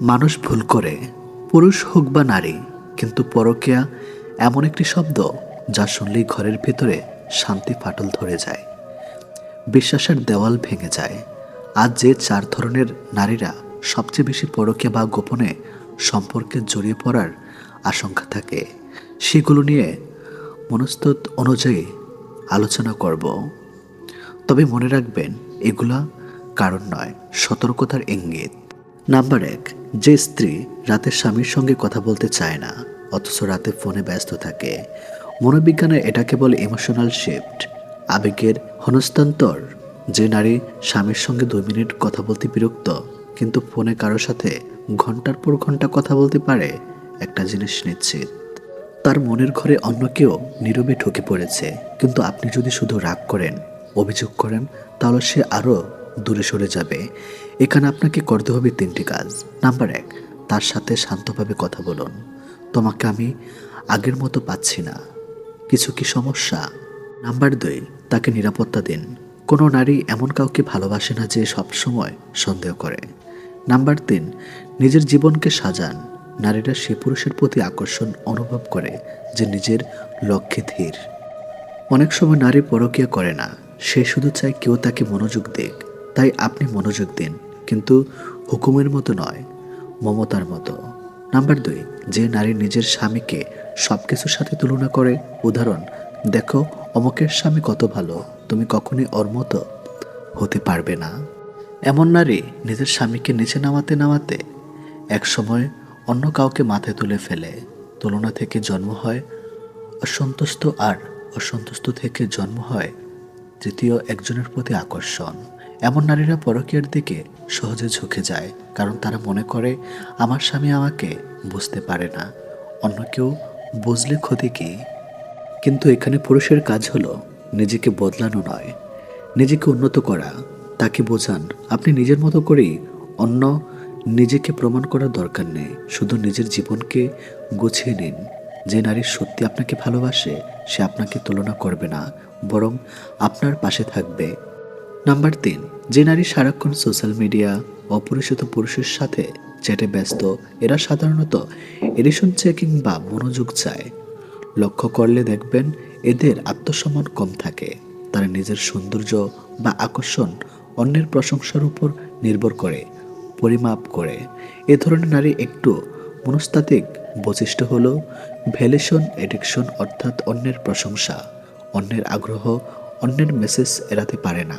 মানুষ ভুল করে। পুরুষ হোক বা নারী, কিন্তু পরকীয়া এমন একটি শব্দ যা শুনলেই ঘরের ভেতরে শান্তি ফাটল ধরে যায়। বিশ্বাসের দেওয়াল ভেঙে যায়। আজ যে চার ধরনের নারীরা সবচেয়ে বেশি পরকীয়া বা গোপনে সম্পর্কে জড়িয়ে পড়ার আশঙ্কা থাকে, সেগুলো নিয়ে মনস্তত অনুযায়ী আলোচনা করব। তবে মনে রাখবেন, এগুলা কারণ নয়, সতর্কতার ইঙ্গিত। নাম্বার এক, যে স্ত্রী রাতে স্বামীর সঙ্গে কথা বলতে চায় না, অথচ রাতে ফোনে ব্যস্ত থাকে। মনোবিজ্ঞানে এটাকে বলে ইমোশনাল শিফট আবেগের হনস্তান্তর, যে নারী স্বামীর সঙ্গে দুই মিনিট কথা বলতে বিরক্ত, কিন্তু ফোনে কারও সাথে ঘণ্টার পর ঘণ্টা কথা বলতে পারে, একটা জিনিস নিশ্চিত। তার মনের ঘরে অন্য কেউ নীরবে ঢুকে পড়েছে, কিন্তু আপনি যদি শুধু রাগ করেন, অভিযোগ করেন, তাহলে সে আরও দূরে সরে যাবে। এখানে আপনাকে করতে হবে তিনটি কাজ। নাম্বার এক, তার সাথে শান্তভাবে কথা বলুন। তোমাকে আমি আগের মতো পাচ্ছি না। কিছু কি সমস্যা? নাম্বার দুই, তাকে নিরাপত্তা দিন। কোনো নারী এমন কাউকে ভালোবাসে না যে সবসময় সন্দেহ করে। নাম্বার তিন, নিজের জীবনকে সাজান। নারীরা সে পুরুষের প্রতি আকর্ষণ অনুভব করে যে নিজের লক্ষ্যে ধীর। অনেক সময় নারী পরকীয়া করে না। সে শুধু চায় কেউ তাকে মনোযোগ দিক। তাই আপনি মনোযোগ দিন, কিন্তু হুকুমের মতো নয়, মমতার মতো। নাম্বার দুই, যে নারী নিজের স্বামীকে সব কিছুর সাথে তুলনা করে, উদাহরণ, দেখো, অমকের স্বামী কত ভালো, তুমি কখনই ওর মতো হতে পারবে না। এমন নারী নিজের স্বামীকে নিচে নামাতে নামাতে এক সময় অন্য কাউকে মাথায় তুলে ফেলে। তুলনা থেকে জন্ম হয় অসন্তুষ্ট আর অসন্তুষ্ট থেকে জন্ম হয় তৃতীয় একজনের প্রতি আকর্ষণ। এমন নারীরা পরকীয়ার দিকে সহজে ঝুঁকে যায়, কারণ তারা মনে করে, আমার স্বামী আমাকে বুঝতে পারে না। অন্য কেউ বুঝলে ক্ষতি কি? কিন্তু এখানে পুরুষের কাজ হলো নিজেকে বদলানো নয়। নিজেকে উন্নত করা, তাকে বোঝান। আপনি নিজের মতো করেই অন্য নিজেকে প্রমাণ করার দরকার নেই। শুধু নিজের জীবনকে গুছিয়ে নিন। যে নারী সত্যি আপনাকে ভালোবাসে, সে আপনাকে তুলনা করবে না, বরং আপনার পাশে থাকবে। নাম্বার তিন যে নারী সারাক্ষণ সোশ্যাল মিডিয়া, অপরিচিত পুরুষের সাথে চ্যাটে ব্যস্ত। এরা সাধারণত এডিশন চেকিং বা মনোযোগ চায়। লক্ষ্য করলে দেখবেন এদের আত্মসম্মান কম থাকে। তারা নিজের সৌন্দর্য বা আকর্ষণ অন্যের প্রশংসার উপর নির্ভর করে, পরিমাপ করে। এ ধরনের নারী একটু মনস্তাত্ত্বিক বৈশিষ্ট্য হল ভ্যালেশন এডিকশন অর্থাৎ অন্যের প্রশংসা, অন্যের আগ্রহ, অন্যের মেসেজ এড়াতে পারে না।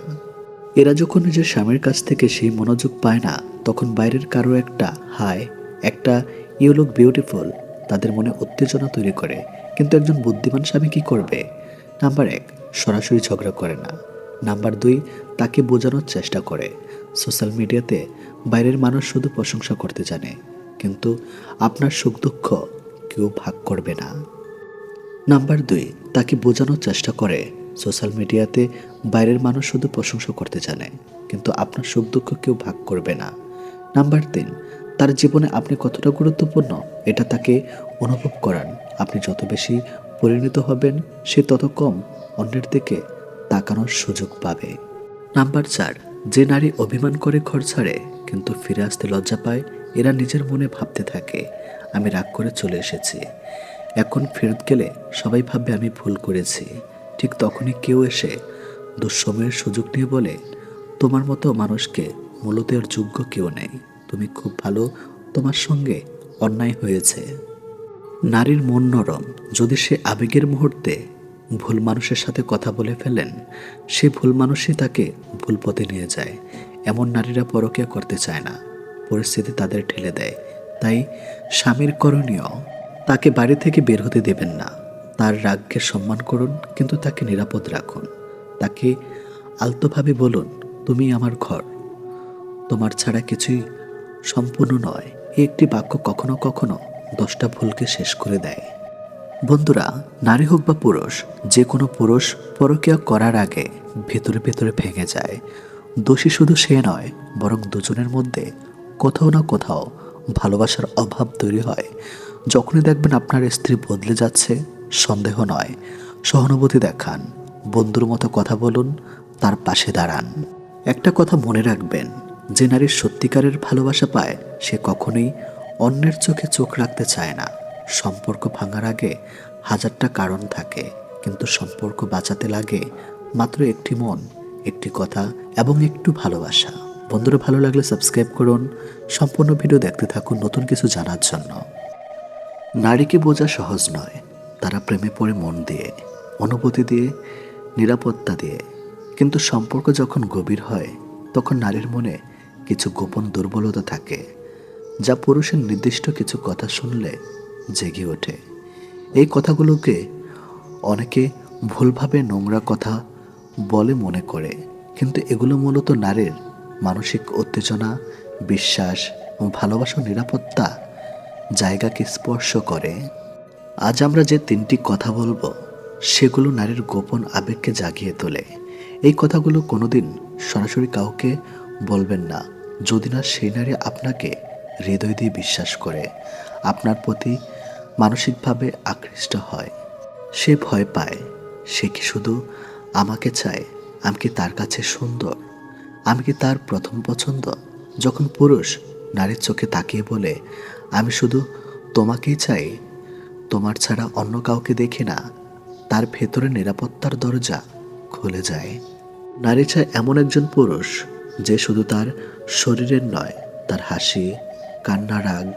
এরা যখন নিজের স্বামীর কাছ থেকে সেই মনোযোগ পায় না, তখন বাইরের কারও একটা হাই একটা ইউ লুক বিউটিফুল তাদের মনে উত্তেজনা তৈরি করে। কিন্তু একজন বুদ্ধিমান স্বামী কি করবে? নাম্বার এক, সরাসরি ঝগড়া করে না। নাম্বার দুই, তাকে বোঝানোর চেষ্টা করে। সোশ্যাল মিডিয়াতে বাইরের মানুষ শুধু প্রশংসা করতে জানে, কিন্তু আপনার সুখ দুঃখ কেউ ভাগ করবে না। নাম্বার দুই, তাকে বোঝানোর চেষ্টা করে। সোশ্যাল মিডিয়াতে বাইরের মানুষ শুধু প্রশংসা করতে জানে, কিন্তু আপনার সুখ দুঃখ কেউ ভাগ করবে না। নাম্বার তিন, তার জীবনে আপনি কতটা গুরুত্বপূর্ণ, এটা তাকে অনুভব করান। আপনি যত বেশি পরিণত হবেন, সে তত কম অন্যের দিকে তাকানোর সুযোগ পাবে। নাম্বার চার, যে নারী অভিমান করে ঘর ছাড়ে, কিন্তু ফিরে আসতে লজ্জা পায়, এরা নিজের মনে ভাবতে থাকে, আমি রাগ করে চলে এসেছি। এখন ফেরত গেলে সবাই ভাববে আমি ভুল করেছি। ঠিক তখনই কেউ এসে দুঃসময়ের সুযোগ নিয়ে বলে, তোমার মতো মানুষকে মূলত এর যোগ্য কেউ নেই। তুমি খুব ভালো, তোমার সঙ্গে অন্যায় হয়েছে। নারীর মন নরম। যদি সে আবেগের মুহূর্তে ভুল মানুষের সাথে কথা বলে ফেলেন, সে ভুল মানুষই তাকে ভুল পথে নিয়ে যায়। এমন নারীরা পরকীয়া করতে চায় না। পরিস্থিতি তাদের ঠেলে দেয়। তাই স্বামীর করণীয় তাকে বাড়ি থেকে বের হতে দেবেন না। তার রাগকে সম্মান করুন, কিন্তু তাকে নিরাপদ রাখুন। তাকে আলতোভাবে বলুন, তুমি আমার ঘর। তোমার ছাড়া কিছুই সম্পূর্ণ নয়। এই একটি বাক্য কখনো কখনো দশটা ভুলকে শেষ করে দেয়। বন্ধুরা, নারী হোক বা পুরুষ যে কোনো পুরুষ পরকীয়া করার আগে ভেতরে ভেতরে ভেঙে যায়। দোষী শুধু সে নয়, বরং দুজনের মধ্যে কোথাও না কোথাও ভালোবাসার অভাব তৈরি হয়। যখনই দেখবেন আপনার স্ত্রী বদলে যাচ্ছে সন্দেহ নয়। সহানুভূতি দেখান, বন্ধুর মতো কথা বলুন, তার পাশে দাঁড়ান। একটা কথা মনে রাখবেন, যে নারীর সত্যিকারের ভালোবাসা পায়, সে কখনোই অন্যের চোখে চোখ রাখতে চায় না। সম্পর্ক ভাঙার আগে হাজারটা কারণ থাকে, কিন্তু সম্পর্ক বাঁচাতে লাগে মাত্র একটি মন, একটি কথা এবং একটু ভালোবাসা। বন্ধুরা, ভালো লাগলে সাবস্ক্রাইব করুন, সম্পূর্ণ ভিডিও দেখতে থাকুন নতুন কিছু জানার জন্য। নারীকে বোঝা সহজ নয় তারা প্রেমে পড়ে মন দিয়ে, অনুভূতি দিয়ে, নিরাপত্তা দিয়ে। কিন্তু সম্পর্ক যখন গভীর হয়, তখন নারীর মনে কিছু গোপন দুর্বলতা থাকে, যা পুরুষের নির্দিষ্ট কিছু কথা শুনলে জেগে ওঠে। এই কথাগুলোকে অনেকে ভুলভাবে নোংরা কথা বলে মনে করে, কিন্তু এগুলো মূলত নারীর মানসিক উত্তেজনা, বিশ্বাস এবং ভালোবাসা নিরাপত্তা জায়গাকে স্পর্শ করে। আজ আমরা যে তিনটি কথা বলব, সেগুলো নারীর গোপন আবেগকে জাগিয়ে তোলে। এই কথাগুলো কোনোদিন সরাসরি কাউকে বলবেন না, যদি না সেই নারী আপনাকে হৃদয় দিয়ে বিশ্বাস করে, আপনার প্রতি মানসিকভাবে আকৃষ্ট হয়। সে ভয় পায়, সে কি শুধু আমাকে চায়, আমি কি তার কাছে সুন্দর, আমি কি তার প্রথম পছন্দ? যখন পুরুষ নারীর চোখে তাকিয়ে বলে, আমি শুধু তোমাকেই চাই তোমার ছাড়া অন্য কাউকে দেখি না। তার ভেতরে নিরাপত্তার দরজা খুলে যায়। নারী চায় এমন একজন পুরুষ, যে শুধু তার শরীরের নয়, তার হাসি, কান্না, রাগ,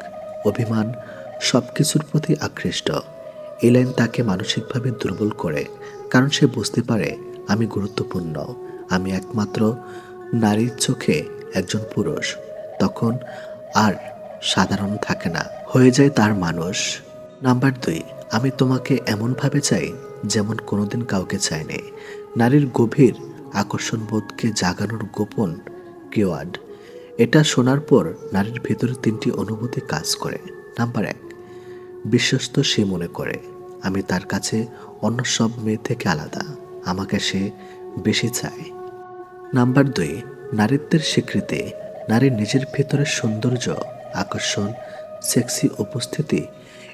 অভিমান সব কিছুর প্রতি আকৃষ্ট। এই লাইন তাকে মানসিকভাবে দুর্বল করে, কারণ সে বুঝতে পারে, আমি গুরুত্বপূর্ণ, আমি একমাত্র নারীর চোখে একজন পুরুষ। তখন আর সাধারণ থাকে না। হয়ে যায় তার মানুষ। নাম্বার দুই, আমি তোমাকে এমনভাবে চাই যেমন কোনোদিন কাউকে চাইনি। নারীর গভীর আকর্ষণ বোধকে জাগানোর গোপন কিওয়ার্ড। এটা শোনার পর নারীর ভেতরে তিনটি অনুভূতি কাজ করে। নাম্বার এক, বিশ্বস্ত সে মনে করে, আমি তার কাছে অন্য সব মেয়ে থেকে আলাদা, আমাকে সে বেশি চায়। নাম্বার দুই, নারীত্বের স্বীকৃতি নারীর নিজের ভেতরের সৌন্দর্য, আকর্ষণ, সেক্সি উপস্থিতি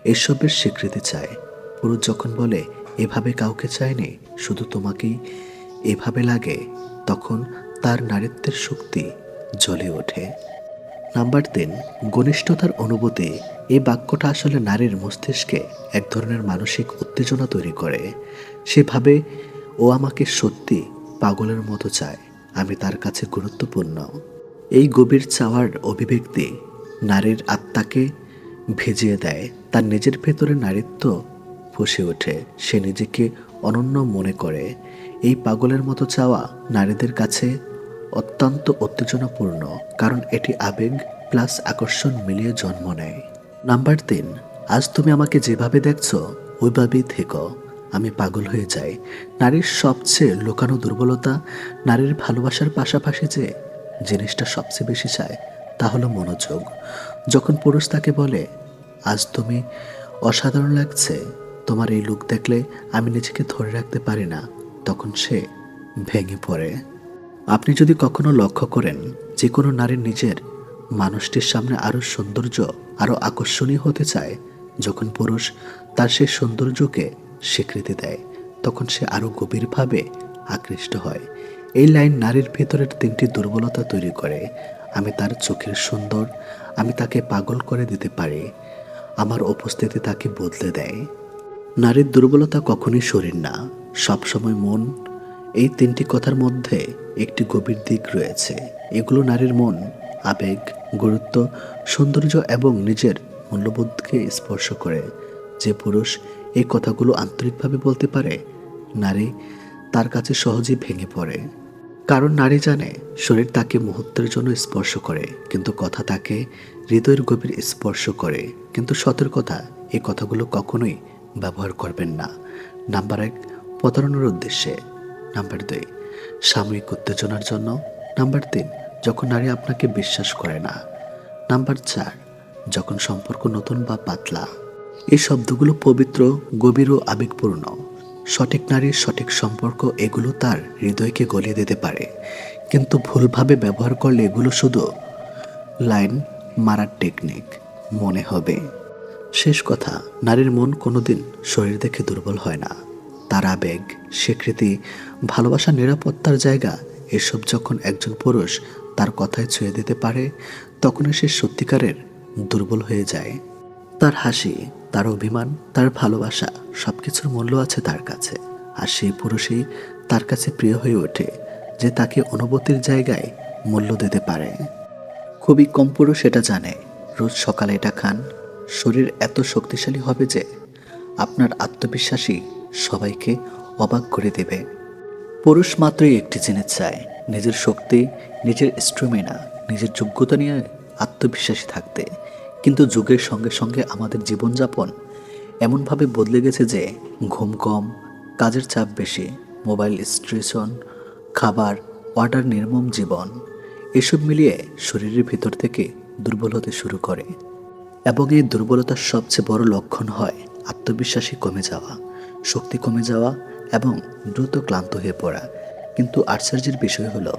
এসবের স্বীকৃতি চায়। পুরুষ যখন বলে, এভাবে কাউকে চায়নি শুধু তোমাকেই এভাবে লাগে, তখন তার নারীত্বের শক্তি জ্বলে ওঠে। নাম্বার তিন, ঘনিষ্ঠতার অনুভূতি। এই বাক্যটা আসলে নারীর মস্তিষ্কে এক ধরনের মানসিক উত্তেজনা তৈরি করে। সেভাবে ও আমাকে সত্যি পাগলের মতো চায়, আমি তার কাছে গুরুত্বপূর্ণ। এই গভীর চাওয়ার অভিব্যক্তি নারীর আত্মাকে ভিজিয়ে দেয়, তার নিজের ভেতরে নারীত্ব ফুসে ওঠে। সে নিজেকে অনন্য মনে করে। এই পাগলের মতো চাওয়া নারীদের কাছে অত্যন্ত উত্তেজনাপূর্ণ, কারণ এটি আবেগ প্লাস আকর্ষণ মিলিয়ে জন্ম নেয়। নাম্বার তিন, আজ তুমি আমাকে যেভাবে দেখছ, ওইভাবেই থেকো। আমি পাগল হয়ে যাই। নারীর সবচেয়ে লুকানো দুর্বলতা, নারীর ভালোবাসার পাশাপাশি যে জিনিসটা সবচেয়ে বেশি চায়, তা হলো মনোযোগ। যখন পুরুষ তাকে বলে, আজ তুমি অসাধারণ লাগছে, তোমার এই লুক দেখলে আমি নিজেকে ধরে রাখতে পারি না, তখন সে ভেঙে পড়ে। আপনি যদি কখনো লক্ষ্য করেন যে কোনো নারীর নিজের মানুষটির সামনে আরও সৌন্দর্য আরও আকর্ষণীয় হতে চায়, যখন পুরুষ তার সেই সৌন্দর্যকে স্বীকৃতি দেয়, তখন সে আরও গভীরভাবে আকৃষ্ট হয়। এই লাইন নারীর ভেতরের তিনটি দুর্বলতা তৈরি করে। আমি তার চোখের সুন্দর আমি তাকে পাগল করে দিতে পারি। আমার উপস্থিতি তাকে বদলে দেয়। নারীর দুর্বলতা কখনই শরীর না। সবসময় মন, এই তিনটি কথার মধ্যে একটি গভীর দিক রয়েছে। এগুলো নারীর মন, আবেগ, গুরুত্ব, সৌন্দর্য এবং নিজের মূল্যবোধকে স্পর্শ করে। যে পুরুষ এই কথাগুলো আন্তরিকভাবে বলতে পারে, নারী তার কাছে সহজেই ভেঙে পড়ে। কারণ নারী জানে, শরীর তাকে মুহূর্তের জন্য স্পর্শ করে, কিন্তু কথা তাকে হৃদয়ের গভীর স্পর্শ করে। কিন্তু সতর্কতা এই কথাগুলো কখনোই ব্যবহার করবেন না। নাম্বার এক, প্রতারণার উদ্দেশ্যে। নাম্বার দুই, সাময়িক উত্তেজনার জন্য। নাম্বার তিন, যখন নারী আপনাকে বিশ্বাস করে না। নাম্বার চার, যখন সম্পর্ক নতুন বা পাতলা। এই শব্দগুলো পবিত্র, গভীর ও আবেগপূর্ণ। সঠিক নারীর সঠিক সম্পর্ক এগুলো তার হৃদয়কে গলিয়ে দিতে পারে। কিন্তু ভুলভাবে ব্যবহার করলে এগুলো শুধু লাইন মারার টেকনিক মনে হবে। শেষ কথা, নারীর মন কোনোদিন শরীর দেখে দুর্বল হয় না। তার আবেগ, স্বীকৃতি, ভালোবাসা, নিরাপত্তার জায়গা, এসব যখন একজন পুরুষ তার কথায় ছুঁয়ে দিতে পারে, তখনই সে সত্যিকারের দুর্বল হয়ে যায়। তার হাসি, তার অভিমান, তার ভালোবাসা সব কিছুর মূল্য আছে তার কাছে, আর সেই পুরুষই তার কাছে প্রিয় হয়ে ওঠে, যে তাকে অনুভূতির জায়গায় মূল্য দিতে পারে। খুবই কম পুরুষ এটা জানে, রোজ সকালে এটা খান। শরীর এত শক্তিশালী হবে যে, আপনার আত্মবিশ্বাসী সবাইকে অবাক করে দেবে। পুরুষ মাত্রই একটি জিনিস চায়, নিজের শক্তি, নিজের স্ট্রোমেনা নিজের যোগ্যতা নিয়ে আত্মবিশ্বাসী থাকতে। কিন্তু যুগের সঙ্গে সঙ্গে আমাদের জীবনযাপন এমনভাবে বদলে গেছে যে ঘুম কম, কাজের চাপ বেশি, মোবাইল স্ট্রেশন খাবার ওয়াটার নির্মম জীবন, এসব মিলিয়ে শরীরের ভিতর থেকে দুর্বল হতে শুরু করে এবং এই দুর্বলতার সবচেয়ে বড় লক্ষণ হয় আত্মবিশ্বাসী কমে যাওয়া, শক্তি কমে যাওয়া এবং দ্রুত ক্লান্ত হয়ে পড়া। কিন্তু আশ্চর্যের বিষয় হলো,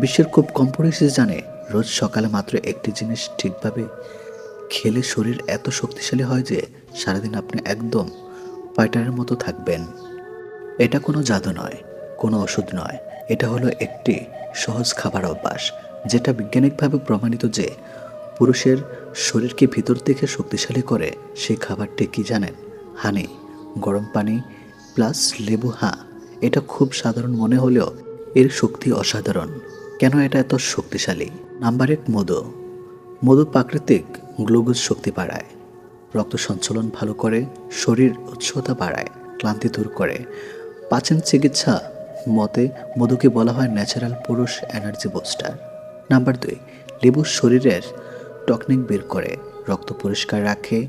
বিশ্বের খুব কম পুরুষই জানে রোজ সকালে মাত্র একটি জিনিস ঠিকভাবে খেলে শরীর এত শক্তিশালী হয় যে সারাদিন আপনি একদম ফাইটারের মতো থাকবেন। এটা কোনো জাদু নয়, কোনো ওষুধ নয়। এটা হলো একটি সহজ খাবার অভ্যাস, যেটা বৈজ্ঞানিকভাবে প্রমাণিত যে পুরুষের শরীরকে ভিতর থেকে শক্তিশালী করে সেই খাবারটি কি জানেন? হানি, গরম পানি প্লাস লেবু হ্যাঁ এটা খুব সাধারণ মনে হলেও এর শক্তি অসাধারণ। কেন এটা এত শক্তিশালী? নাম্বার এক, মধু। মধু প্রাকৃতিক গ্লুকোজ শক্তি বাড়ায়। রক্ত সঞ্চালন ভালো করে, শরীর উৎসতা বাড়ায়, ক্লান্তি দূর করে। পাচন চিকিৎসা মতে মধুকে বলা হয় ন্যাচারাল পুরুষ এনার্জি বুস্টার নাম্বার দুই লেবু শরীরের টকনিক বের করে, রক্ত পরিষ্কার রাখে,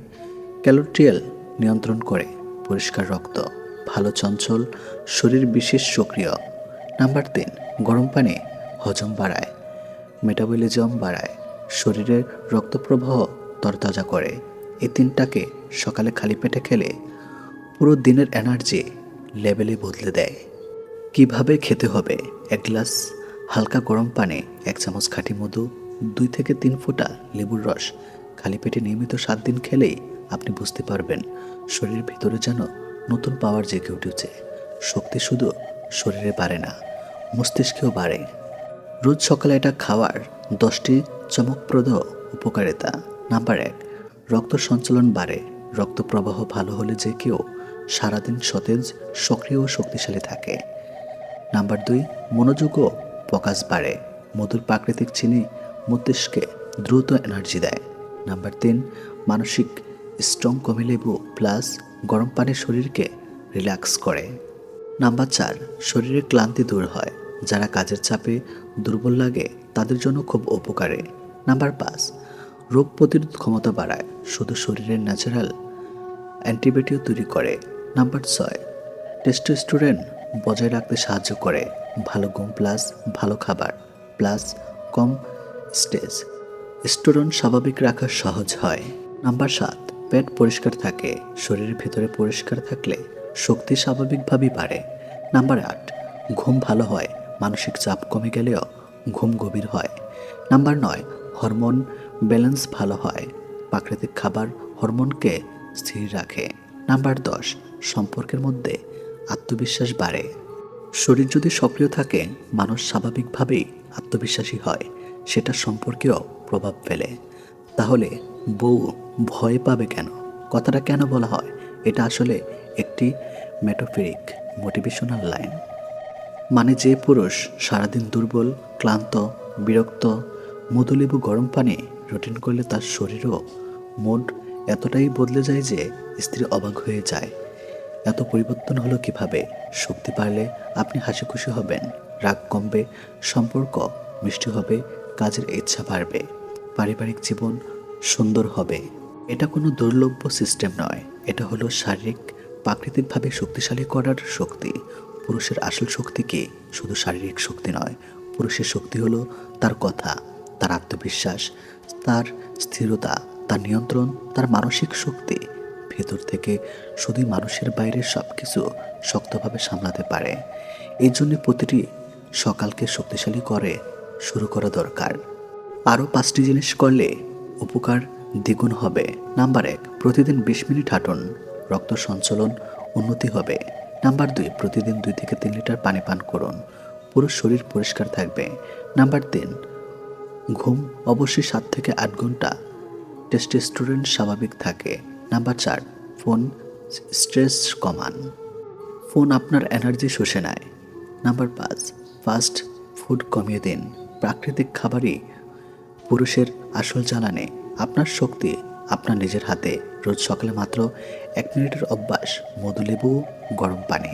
ক্যালোট্রিয়াল নিয়ন্ত্রণ করে, পরিষ্কার রক্ত, ভালো চঞ্চল, শরীর বিশেষ সক্রিয়। নাম্বার তিন, গরম পানি হজম বাড়ায় মেটাবলিজম বাড়ায়, শরীরের রক্তপ্রবাহ তরতাজা করে। এই তিনটাকে সকালে খালি পেটে খেলে পুরো দিনের এনার্জি লেভেলে বদলে দেয়। কীভাবে খেতে হবে? এক গ্লাস হালকা গরম পানি এক চামচ খাঁটি মধু, দুই থেকে তিন ফোঁটা লেবুর রস, খালি পেটে নিয়মিত সাত দিন খেলেই আপনি বুঝতে পারবেন শরীরের ভিতরে যেন নতুন পাওয়ার জেগে উঠেছে। শক্তি শুধু শরীরে বাড়ে না, মস্তিষ্কেও বাড়ে। রোজ সকালে এটা খাওয়ার দশটি চমকপ্রদ উপকারিতা। নাম্বার এক রক্ত সঞ্চালন বাড়ে। রক্ত প্রবাহ ভালো হলে যে কেউ সারাদিন সতেজ, সক্রিয় ও শক্তিশালী থাকে। নাম্বার দুই, মনোযোগ ও প্রকাশ বাড়ে। মধুর প্রাকৃতিক চিনি মস্তিষ্কে দ্রুত এনার্জি দেয়। নাম্বার তিন, মানসিক স্ট্রং কমে লেবু প্লাস গরম পানি শরীরকে রিল্যাক্স করে। নাম্বার চার শরীরের ক্লান্তি দূর হয়। যারা কাজের চাপে দুর্বল লাগে, তাদের জন্য খুব উপকারে। নাম্বার পাঁচ রোগ প্রতিরোধ ক্ষমতা বাড়ায়, শুধু শরীরের ন্যাচারাল অ্যান্টিবায়োটিক তৈরি করে। নাম্বার ছয় টেস্টোস্টেরন বজায় রাখতে সাহায্য করে। ভালো ঘুম প্লাস ভালো খাবার প্লাস কম স্টেজ স্টোরন স্বাভাবিক রাখা সহজ হয়। নাম্বার সাত, পেট পরিষ্কার থাকে। শরীরের ভেতরে পরিষ্কার থাকলে শক্তি স্বাভাবিকভাবেই বাড়ে। নাম্বার আট, ঘুম ভালো হয়। মানসিক চাপ কমে গেলেও ঘুম গভীর হয়। নাম্বার নয় হরমোন ব্যালেন্স ভালো হয়। প্রাকৃতিক খাবার হরমোনকে স্থির রাখে। নাম্বার দশ, সম্পর্কের মধ্যে আত্মবিশ্বাস বাড়ে। শরীর যদি সক্রিয় থাকে, মানুষ স্বাভাবিকভাবেই আত্মবিশ্বাসী হয়। সেটা সম্পর্কেও প্রভাব ফেলে। তাহলে বউ ভয় পাবে কেন? কথাটা কেন বলা হয়? এটা আসলে একটি মেটোফেরিক, মোটিভেশনাল লাইন। মানে যে পুরুষ সারাদিন দুর্বল, ক্লান্ত, বিরক্ত, মধুলেবু গরম পানি রুটিন করলে তার শরীরও মন এতটাই বদলে যায় যে স্ত্রী অবাক হয়ে যায়। এত পরিবর্তন হলো কীভাবে? শক্তি পারলে আপনি হাসি খুশি হবেন, রাগ কমবে, সম্পর্ক মিষ্টি হবে, কাজের ইচ্ছা বাড়বে, পারিবারিক জীবন সুন্দর হবে। এটা কোনো দুর্লভ্য সিস্টেম নয়। এটা হলো শারীরিক, প্রাকৃতিকভাবে শক্তিশালী করার শক্তি। পুরুষের আসল শক্তি কি? শুধু শারীরিক শক্তি নয়। পুরুষের শক্তি হলো তার কথা, তার আত্মবিশ্বাস তার স্থিরতা, তার নিয়ন্ত্রণ, তার মানসিক শক্তি ভেতর থেকে শুধুই মানুষের বাইরে সব কিছু শক্তভাবে সামলাতে পারে। এই জন্য প্রতিটি সকালকে শক্তিশালী করে শুরু করা দরকার। আরও পাঁচটি জিনিস করলে উপকার দ্বিগুণ হবে। নাম্বার এক, প্রতিদিন বিশ মিনিট হাঁটুন। রক্ত সঞ্চালন উন্নতি হবে। নাম্বার দুই, প্রতিদিন দুই থেকে তিন লিটার পানি পান করুন। পুরো শরীর পরিষ্কার থাকবে। নাম্বার তিন ঘুম অবশ্যই সাত থেকে আট ঘণ্টা। টেস্টোস্টেরন স্বাভাবিক থাকে। নাম্বার চার, ফোন স্ট্রেস কমান। ফোন আপনার এনার্জি শুষে নেয়। নাম্বার পাঁচ, ফাস্ট ফুড কমিয়ে দিন। প্রাকৃতিক খাবারই পুরুষের আসল জ্বালানে। আপনার শক্তি আপনার নিজের হাতে। রোজ সকালে মাত্র এক মিনিটের অভ্যাস মধুলেবু গরম পানি।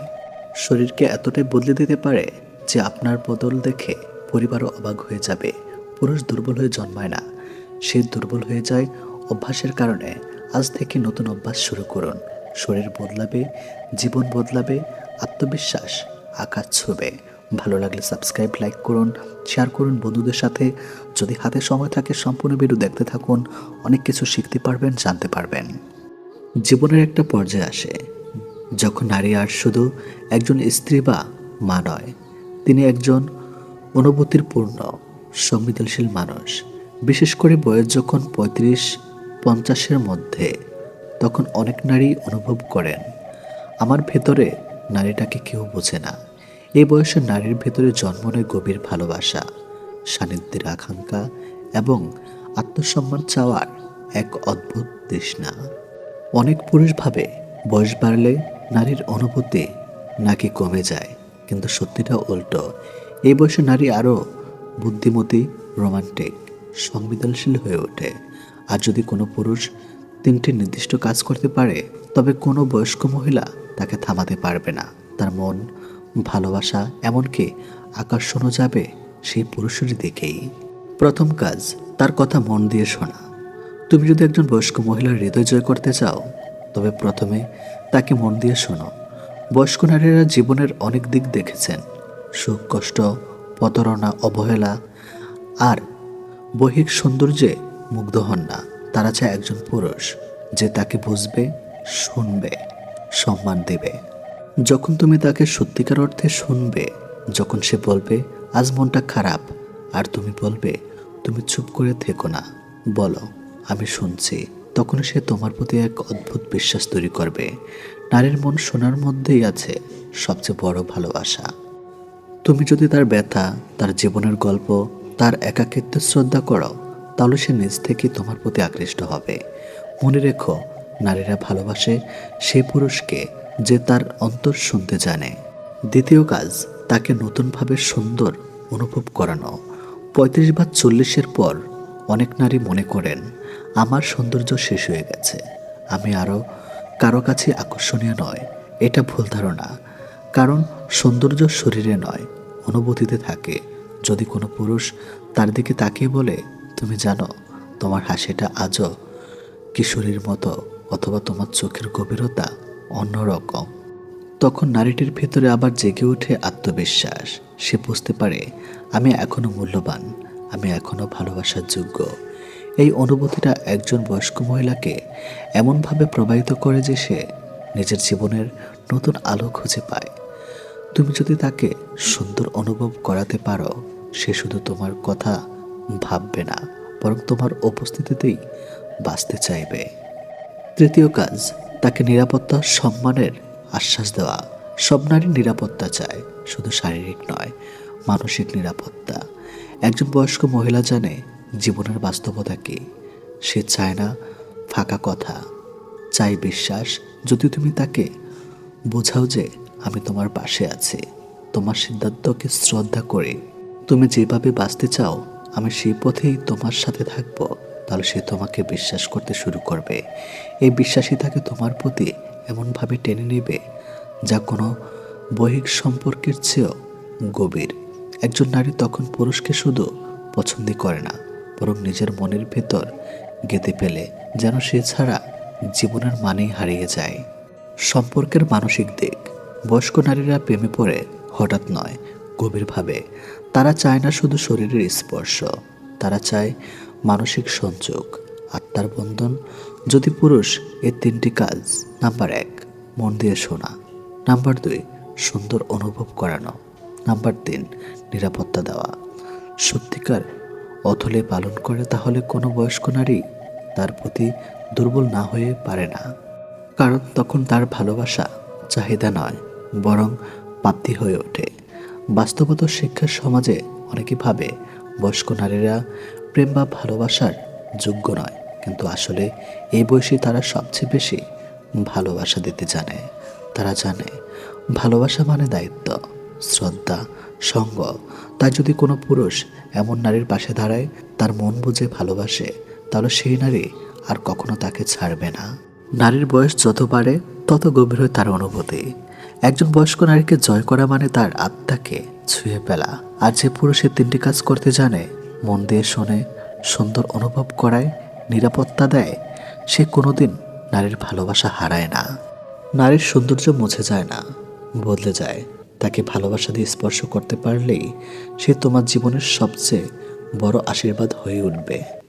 শরীরকে এতটাই বদলে দিতে পারে যে আপনার বদল দেখে পরিবারও অবাক হয়ে যাবে। পুরুষ দুর্বল হয়ে জন্মায় না। সে দুর্বল হয়ে যায় অভ্যাসের কারণে। আজ থেকে নতুন অভ্যাস শুরু করুন। শরীর বদলাবে, জীবন বদলাবে, আত্মবিশ্বাস, আকাশ ছুবে। ভালো লাগলে সাবস্ক্রাইব, লাইক করুন, শেয়ার করুন বন্ধুদের সাথে। যদি হাতে সময় থাকে, সম্পূর্ণ ভিডিও দেখতে থাকুন। অনেক কিছু শিখতে পারবেন, জানতে পারবেন। জীবনের একটা পর্যায়ে আসে, যখন নারী আর শুধু একজন স্ত্রী বা মা নয়, তিনি একজন অনুভূতির পূর্ণ। সংবেদনশীল মানুষ। বিশেষ করে বয়স যখন পঁয়ত্রিশ, পঞ্চাশের মধ্যে, তখন অনেক নারী অনুভব করেন, আমার ভেতরে নারীটাকে কেউ বোঝে না। এই বয়সে নারীর ভেতরে জন্ম নেয় গভীর ভালোবাসা, সান্নিধ্যের আকাঙ্ক্ষা এবং আত্মসম্মান চাওয়ার এক অদ্ভুত তৃষ্ণা। অনেক পুরুষ ভাবে, বয়স বাড়লে নারীর অনুভূতি নাকি কমে যায়, কিন্তু সত্যিটা উল্টো। এই বয়সে নারী আরও বুদ্ধিমতী রোমান্টিক সংবেদনশীল হয়ে ওঠে। আর যদি কোনো পুরুষ তিনটি নির্দিষ্ট কাজ করতে পারে, তবে কোনো বয়স্ক মহিলা তাকে থামাতে পারবে না। তার মন, ভালোবাসা, এমনকি আকর্ষণও যাবে সেই পুরুষের দিকেই। প্রথম কাজ, তার কথা মন দিয়ে শোনা। তুমি যদি একজন বয়স্ক মহিলার হৃদয় জয় করতে চাও, তবে প্রথমে তাকে মন দিয়ে শোনো। বয়স্ক নারীরা জীবনের অনেক দিক দেখেছেন। সুখ, কষ্ট প্রতারণা, অবহেলা আর বহিক সৌন্দর্যে মুগ্ধ হন না। তারা চায় একজন পুরুষ যে তাকে বুঝবে, শুনবে, সম্মান দেবে। যখন তুমি তাকে সত্যিকার অর্থে শুনবে, যখন সে বলবে, আজ মনটা খারাপ। আর তুমি বলবে, তুমি চুপ করে থেকো না। বলো, আমি শুনছি। তখন সে তোমার প্রতি এক অদ্ভুত বিশ্বাস তৈরি করবে। নারীর মন শোনার মধ্যেই আছে সবচেয়ে বড় ভালোবাসা। তুমি যদি তার ব্যথা, তার জীবনের গল্প, তার একাকিত্ব শ্রদ্ধা করো, তাহলে সে নিজ থেকে তোমার প্রতি আকৃষ্ট হবে। মনে রেখো, নারীরা ভালোবাসে সে পুরুষকে যে তার অন্তর শুনতে জানে। দ্বিতীয় কাজ, তাকে নতুনভাবে সুন্দর অনুভব করানো। পঁয়ত্রিশ বা চল্লিশের পর অনেক নারী মনে করেন, আমার সৌন্দর্য শেষ হয়ে গেছে। আমি আরও কারও কাছে আকর্ষণীয় নয়। এটা ভুল ধারণা। কারণ সৌন্দর্য শরীরে নয়, অনুভূতিতে থাকে। যদি কোনো পুরুষ তার দিকে তাকিয়ে বলে, তুমি জানো, তোমার হাসিটা আজও কিশোরীর মতো অথবা তোমার চোখের গভীরতা অন্যরকম। তখন নারীটির ভেতরে আবার জেগে ওঠে আত্মবিশ্বাস। সে বুঝতে পারে, আমি এখনও মূল্যবান, আমি এখনও ভালোবাসার যোগ্য। এই অনুভূতিটা একজন বয়স্ক মহিলাকে এমনভাবে প্রবাহিত করে যে সে নিজের জীবনের নতুন আলো খুঁজে পায়। তুমি যদি তাকে সুন্দর অনুভব করাতে পারো, সে শুধু তোমার কথা ভাববে না, বরং তোমার উপস্থিতিতেই বাঁচতে চাইবে। তৃতীয় কাজ, তাকে নিরাপত্তা, সম্মানের আশ্বাস দেওয়া। সব নারী নিরাপত্তা চায়, শুধু শারীরিক নয়, মানসিক নিরাপত্তা। একজন বয়স্ক মহিলা জানে জীবনের বাস্তবতা কি। সে চায় না ফাঁকা কথা চাই বিশ্বাস। যদি তুমি তাকে বোঝাও যে আমি তোমার পাশে আছি। তোমার সিদ্ধান্তকে শ্রদ্ধা করে। তুমি যেভাবে বাঁচতে চাও, আমি সেই পথেই তোমার সাথে থাকব। তাহলে সে তোমাকে বিশ্বাস করতে শুরু করবে। এই বিশ্বাসই তাকে তোমার প্রতি এমনভাবে টেনে নেবে, যা কোনো বহিক সম্পর্কের চেয়েও গভীর। একজন নারী তখন পুরুষকে শুধু পছন্দই করে না, বরং নিজের মনের ভেতর গেঁথে ফেলে, যেন সে ছাড়া জীবনের মানেই হারিয়ে যায়। সম্পর্কের মানসিক দিক। বয়স্ক নারীরা প্রেমে পড়ে, হঠাৎ নয়, গভীরভাবে। তারা চায় না শুধু শরীরের স্পর্শ, তারা চায় মানসিক সংযোগ, আত্মার বন্ধন। যদি পুরুষ এই তিনটি কাজ, নাম্বার এক, মন দিয়ে শোনা, নাম্বার দুই, সুন্দর অনুভব করানো, নাম্বার তিন, নিরাপত্তা দেওয়া। সত্যিকার অথলে পালন করে তাহলে কোনো বয়স্ক নারী তার প্রতি দুর্বল না হয়ে পারে না। কারণ তখন তার ভালোবাসা, চাহিদা নয় বরং প্রাপ্তি হয়ে ওঠে। বাস্তবত শিক্ষার সমাজে অনেকে ভাবে, বয়স্ক নারীরা প্রেম বা ভালোবাসার যোগ্য নয়। কিন্তু আসলে এই বয়সে তারা সবচেয়ে বেশি ভালোবাসা দিতে জানে। তারা জানে, ভালোবাসা মানে দায়িত্ব, শ্রদ্ধা, সঙ্গ। তাই যদি কোনো পুরুষ এমন নারীর পাশে দাঁড়ায়, তার মন বুঝে ভালোবাসে, তাহলে সেই নারী আর কখনো তাকে ছাড়বে না। নারীর বয়স যত বাড়ে, তত গভীর হয় তার অনুভূতি। একজন বয়স্ক নারীকে জয় করা মানে তার আত্মাকে ছুঁয়ে ফেলা। আর যে পুরুষের তিনটি কাজ করতে জানে, মন দিয়ে শোনে, সুন্দর অনুভব করায়, নিরাপত্তা দেয়, সে কোনোদিন নারীর ভালোবাসা হারায় না। নারীর সৌন্দর্য মুছে যায় না, বদলে যায়। তাকে ভালোবাসা দিয়ে স্পর্শ করতে পারলেই সে তোমার জীবনের সবচেয়ে বড় আশীর্বাদ হয়ে উঠবে।